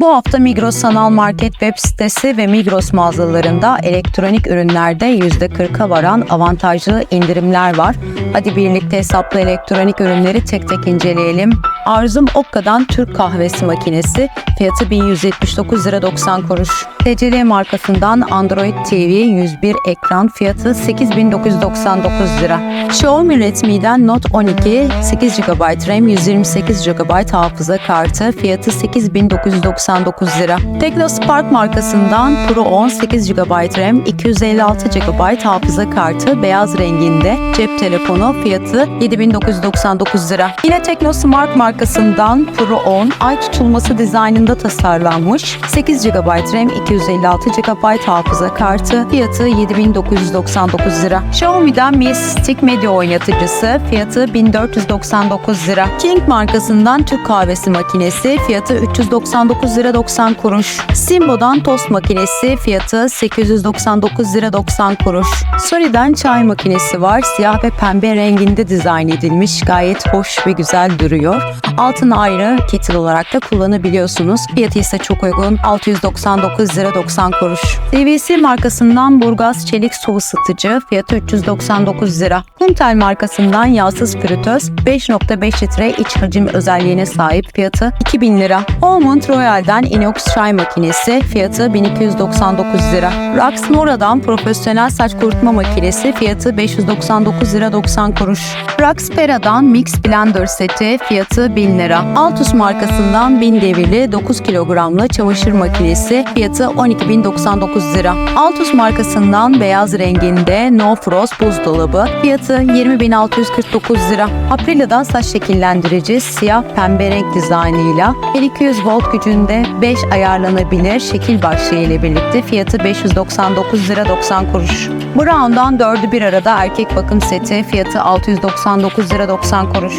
Bu hafta Migros Sanal Market web sitesi ve Migros mağazalarında elektronik ürünlerde %40'a varan avantajlı indirimler var. Hadi birlikte hesaplı elektronik ürünleri tek tek inceleyelim. Arzum Okka'dan Türk kahvesi makinesi fiyatı 1179 lira 90 kuruş. TCL markasından Android TV 101 ekran fiyatı 8999 lira. Xiaomi Redmi'den Note 12 8 GB RAM 128 GB hafıza kartı fiyatı 8999 lira. Teknospark markasından Pro 10 8 GB RAM 256 GB hafıza kartı beyaz renginde cep telefonu fiyatı 7999 lira. Yine Teknosmart markasından Pro 10 ay tutulması dizaynında tasarlanmış 8 GB RAM 256 GB hafıza kartı fiyatı 7999 lira. Xiaomi'den Mi Stick medya oynatıcısı fiyatı 1499 lira. King markasından Türk kahvesi makinesi fiyatı 399 lira 90 kuruş. Simbo'dan tost makinesi fiyatı 899 lira 90 kuruş. Sony'den çay makinesi var. Siyah ve pembe renginde dizayn edilmiş. Gayet hoş ve güzel duruyor. Altını ayrı kettle olarak da kullanabiliyorsunuz. Fiyatı ise çok uygun. 699 lira 90 kuruş. CVC markasından Burgaz Çelik su ısıtıcı fiyatı 399 lira. Huntel markasından yağsız fritöz 5.5 litre iç hacim özelliğine sahip fiyatı 2000 lira. Almond Royal'den inox çay makinesi fiyatı 1299 lira. Rax Nora'dan profesyonel saç kurutma makinesi fiyatı 599 lira 90 kuruş. Rax Pera'dan Mix Blender seti fiyatı 1000 lira. Altus markasından 1000 devirli 9 kilogramlı çamaşır makinesi fiyatı 12.099 lira. Altus markasından beyaz renginde No Frost buzdolabı fiyatı 20.649 lira. Aprila'dan saç şekillendirici siyah pembe renk dizaynıyla 1200 volt gücünde 5 ayarlanabilir şekil başlığı ile birlikte fiyatı 599 lira 90 kuruş. Brown'dan 4'ü bir arada erkek bakım seti fiyatı 699 lira 90 kuruş.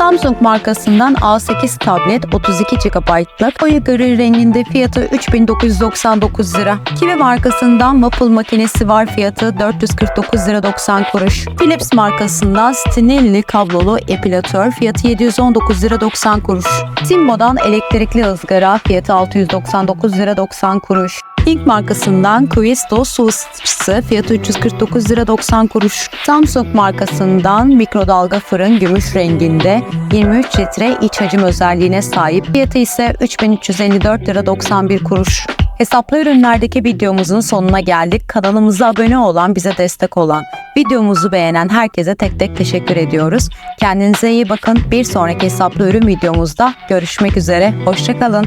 Samsung markasından A8 tablet 32 GB'lık koyu gri renginde fiyatı 3999 lira. Kiwi markasından Waffle makinesi var fiyatı 449 lira 90 kuruş. Philips markasından Stinelli kablolu epilatör fiyatı 719 lira 90 kuruş. Timbo'dan elektrikli ızgara fiyatı 699 lira 90 kuruş. King markasından Quisto su ısıtıcısı fiyatı 349 lira 90 kuruş. Samsung markasından mikrodalga fırın gümüş renginde 23 litre iç hacim özelliğine sahip. Fiyatı ise 3354 lira 91 kuruş. Hesaplı ürünlerdeki videomuzun sonuna geldik. Kanalımıza abone olan, bize destek olan, videomuzu beğenen herkese tek tek teşekkür ediyoruz. Kendinize iyi bakın. Bir sonraki hesaplı ürün videomuzda görüşmek üzere. Hoşçakalın.